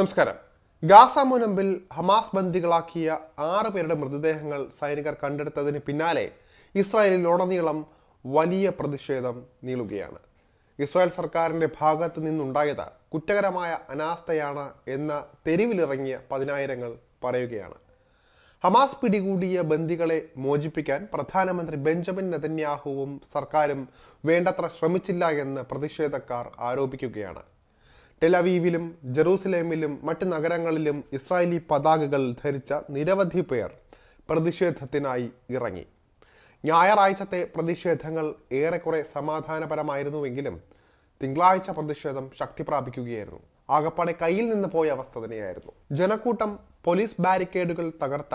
നമസ്കാരം. Gaza മുനമ്പിൽ Hamas ബന്ദികളാക്കിയ ആറ് പേരുടെ മൃതദേഹങ്ങൾ സൈനികർ കണ്ടെടുത്തതിന് പിന്നാലെ ഇസ്രായേലിൽ ഇസ്രായേലിലുടനീളം വലിയ പ്രതിഷേധം നീളുകയാണ്. ഇസ്രായേൽ സർക്കാരിന്റെ ഭാഗത്ത് നിന്നുണ്ടായത് കുറ്റകരമായ അനാസ്ഥയാണ് എന്ന തെരുവിലിറങ്ങിയ പതിനായിരങ്ങൾ പറയുകയാണ്. ഹമാസ് പിടികൂടിയ ബന്ദികളെ മോചിപ്പിക്കാൻ പ്രധാനമന്ത്രി ബെഞ്ചമിൻ നെതന്യാഹുവും സർക്കാരും വേണ്ടത്ര ശ്രമിച്ചില്ല എന്ന് പ്രതിഷേധക്കാർ ആരോപിക്കുകയാണ്. ടെലവീവിലും ജെറൂസലേമിലും മറ്റ് നഗരങ്ങളിലും ഇസ്രായേലി പതാകകൾ ധരിച്ച നിരവധി പേർ പ്രതിഷേധത്തിനായി ഇറങ്ങി. ഞായറാഴ്ചത്തെ പ്രതിഷേധങ്ങൾ ഏറെക്കുറെ സമാധാനപരമായിരുന്നുവെങ്കിലും തിങ്കളാഴ്ച പ്രതിഷേധം ശക്തി പ്രാപിക്കുകയായിരുന്നു. ആകപ്പാടെ കയ്യിൽ നിന്ന് പോയ അവസ്ഥ തന്നെയായിരുന്നു. ജനക്കൂട്ടം പോലീസ് ബാരിക്കേഡുകൾ തകർത്ത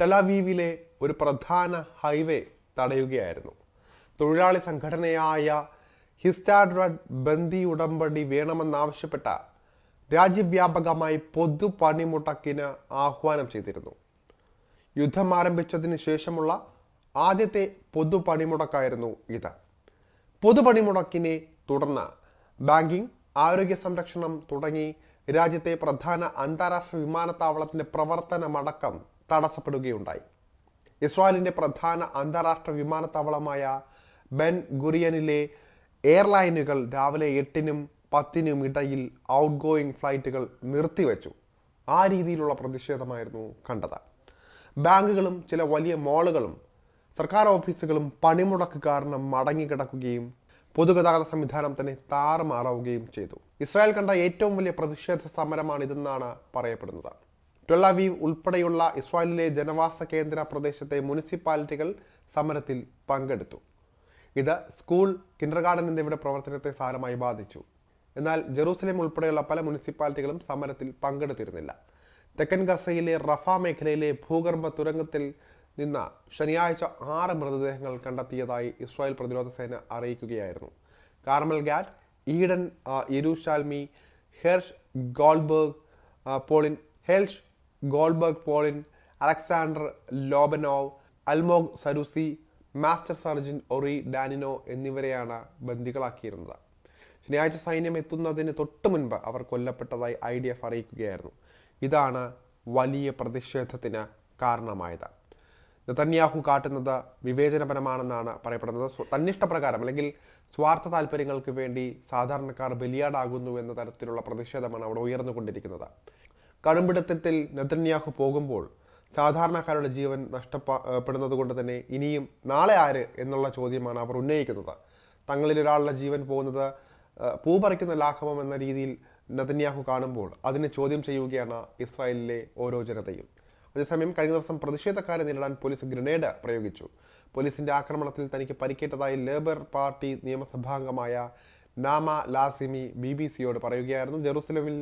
ടെലവീവിലെ ഒരു പ്രധാന ഹൈവേ തടയുകയായിരുന്നു. തൊഴിലാളി സംഘടനയായ ഹിസ്റ്റാഡ്രഡ് ബന്ദി ഉടമ്പടി വേണമെന്നാവശ്യപ്പെട്ട രാജ്യവ്യാപകമായി പൊതു പണിമുടക്കിന് ആഹ്വാനം ചെയ്തിരുന്നു. യുദ്ധം ആരംഭിച്ചതിന് ശേഷമുള്ള ആദ്യത്തെ പൊതു പണിമുടക്കായിരുന്നു ഇത്. പൊതു പണിമുടക്കിനെ തുടർന്ന് ബാങ്കിംഗ് ആരോഗ്യ സംരക്ഷണം തുടങ്ങി രാജ്യത്തെ പ്രധാന അന്താരാഷ്ട്ര വിമാനത്താവളത്തിന്റെ പ്രവർത്തനമടക്കം തടസ്സപ്പെടുകയുണ്ടായി. ഇസ്രായേലിന്റെ പ്രധാന അന്താരാഷ്ട്ര വിമാനത്താവളമായ ബെൻ ഗുറിയനിലെ എയർലൈനുകൾ രാവിലെ എട്ടിനും പത്തിനും ഇടയിൽ ഔട്ട് ഗോയിങ് ഫ്ലൈറ്റുകൾ നിർത്തിവെച്ചു. ആ രീതിയിലുള്ള പ്രതിഷേധമായിരുന്നു കണ്ടത്. ബാങ്കുകളും ചില വലിയ മോളുകളും സർക്കാർ ഓഫീസുകളും പണിമുടക്ക് കാരണം മടങ്ങിക്കിടക്കുകയും പൊതുഗതാഗത സംവിധാനം തന്നെ താറുമാറാവുകയും ചെയ്തു. ഇസ്രായേൽ കണ്ട ഏറ്റവും വലിയ പ്രതിഷേധ സമരമാണിതെന്നാണ് പറയപ്പെടുന്നത്. ടെലവീവ് ഉൾപ്പെടെയുള്ള ഇസ്രായേലിലെ ജനവാസ കേന്ദ്ര പ്രദേശത്തെ മുനിസിപ്പാലിറ്റികൾ സമരത്തിൽ പങ്കെടുത്തു. ഇത് സ്കൂൾ കിൻഡർ ഗാർഡൻ എന്നിവയുടെ പ്രവർത്തനത്തെ സാരമായി ബാധിച്ചു. എന്നാൽ ജെറൂസലേം ഉൾപ്പെടെയുള്ള പല മുനിസിപ്പാലിറ്റികളും സമരത്തിൽ പങ്കെടുത്തിരുന്നില്ല. തെക്കൻ ഗസയിലെ റഫ മേഖലയിലെ ഭൂഗർഭ തുരങ്കത്തിൽ നിന്ന് ശനിയാഴ്ച ആറ് മൃതദേഹങ്ങൾ കണ്ടെത്തിയതായി ഇസ്രായേൽ പ്രതിരോധ സേന അറിയിക്കുകയായിരുന്നു. കാർമൽ ഗാറ്റ് ഈഡൻ ആ, Yerushalmi Hersh Goldberg Polin Hersh Goldberg Polin Alexander Lobanov Almog Sarusi master sergeant Ori Danino എന്നിവരെയാണ് ബന്ദികളാക്കിയിരുന്നത്. ശനിയാഴ്ച സൈന്യം എത്തുന്നതിന് തൊട്ടു മുൻപ് അവർ കൊല്ലപ്പെട്ടതായി ഐ ഡി എഫ് അറിയിക്കുകയായിരുന്നു. ഇതാണ് വലിയ പ്രതിഷേധത്തിന് കാരണമായത്. നെതന്യാഹു കാട്ടുന്നത് വിവേചനപരമാണെന്നാണ് പറയപ്പെടുന്നത്. തന്നിഷ്ടപ്രകാരം അല്ലെങ്കിൽ സ്വാർത്ഥ താല്പര്യങ്ങൾക്ക് വേണ്ടി സാധാരണക്കാർ ബലിയാടാകുന്നു എന്ന തരത്തിലുള്ള പ്രതിഷേധമാണ് അവിടെ ഉയർന്നുകൊണ്ടിരിക്കുന്നത്. കടുംപിടുത്തത്തിൽ നെതന്യാഹു പോകുമ്പോൾ സാധാരണക്കാരുടെ ജീവൻ നഷ്ടപ്പെടുന്നത് കൊണ്ട് തന്നെ ഇനിയും നാളെ ആര് എന്നുള്ള ചോദ്യമാണ് അവർ ഉന്നയിക്കുന്നത്. തങ്ങളിൽ ഒരാളുടെ ജീവൻ പോകുന്നത് പൂ പറിക്കുന്ന ലാഘവം എന്ന രീതിയിൽ നതന്യാഹു കാണുമ്പോൾ അതിനെ ചോദ്യം ചെയ്യുകയാണ് ഇസ്രായേലിലെ ഓരോ ജനതയും. അതേസമയം കഴിഞ്ഞ ദിവസം പ്രതിഷേധക്കാരെ നേരിടാൻ പോലീസ് ഗ്രനേഡ് പ്രയോഗിച്ചു. പോലീസിന്റെ ആക്രമണത്തിൽ തനിക്ക് പരിക്കേറ്റതായി ലേബർ പാർട്ടി നിയമസഭാംഗമായ നാമ ലാസിമി ബി ബി സിയോട് പറയുകയായിരുന്നു. ജെറൂസലമിൽ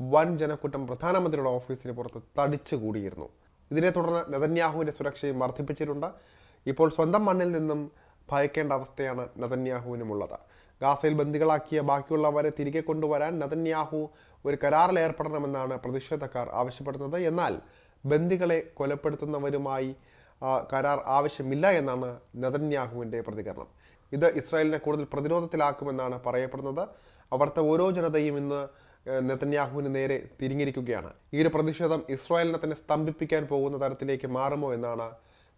വൻ ജനക്കൂട്ടം പ്രധാനമന്ത്രിയുടെ ഓഫീസിന് പുറത്ത് തടിച്ചുകൂടിയിരുന്നു. ഇതിനെ തുടർന്ന് നെതന്യാഹുവിന്റെ സുരക്ഷയും വർദ്ധിപ്പിച്ചിട്ടുണ്ട്. ഇപ്പോൾ സ്വന്തം മണ്ണിൽ നിന്നും ഭയക്കേണ്ട അവസ്ഥയാണ് നെതന്യാഹുവിനുമുള്ളത്. ഗാസയിൽ ബന്ദികളാക്കിയ ബാക്കിയുള്ളവരെ തിരികെ കൊണ്ടുവരാൻ നെതന്യാഹു ഒരു കരാറിൽ ഏർപ്പെടണമെന്നാണ് പ്രതിഷേധക്കാർ ആവശ്യപ്പെടുന്നത്. എന്നാൽ ബന്ദികളെ കൊലപ്പെടുത്തുന്നവരുമായി കരാർ ആവശ്യമില്ല എന്നാണ് നെതന്യാഹുവിന്റെ പ്രതികരണം. ഇത് ഇസ്രായേലിനെ കൂടുതൽ പ്രതിരോധത്തിലാക്കുമെന്നാണ് പറയപ്പെടുന്നത്. അവിടുത്തെ ഓരോ ജനതയും ഇന്ന് നെതന്യാഹുവിന് നേരെ തിരിഞ്ഞിരിക്കുകയാണ്. ഈ ഒരു പ്രതിഷേധം ഇസ്രായേലിനെ തന്നെ സ്തംഭിപ്പിക്കാൻ പോകുന്ന തരത്തിലേക്ക് മാറുമോ എന്നാണ്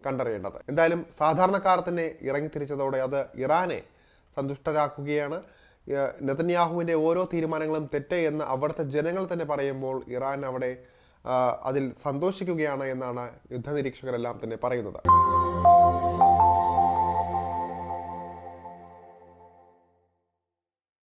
കണ്ടറിയേണ്ടത്. എന്തായാലും സാധാരണക്കാർ തന്നെ ഇറങ്ങിത്തിരിച്ചതോടെ അത് ഇറാനെ സന്തുഷ്ടരാക്കുകയാണ്. നെതന്യാഹുവിന്റെ ഓരോ തീരുമാനങ്ങളും തെറ്റ് എന്ന് അവിടുത്തെ ജനങ്ങൾ തന്നെ പറയുമ്പോൾ ഇറാൻ അവിടെ അതിൽ സന്തോഷിക്കുകയാണ് എന്നാണ് യുദ്ധനിരീക്ഷകരെല്ലാം തന്നെ പറയുന്നത്.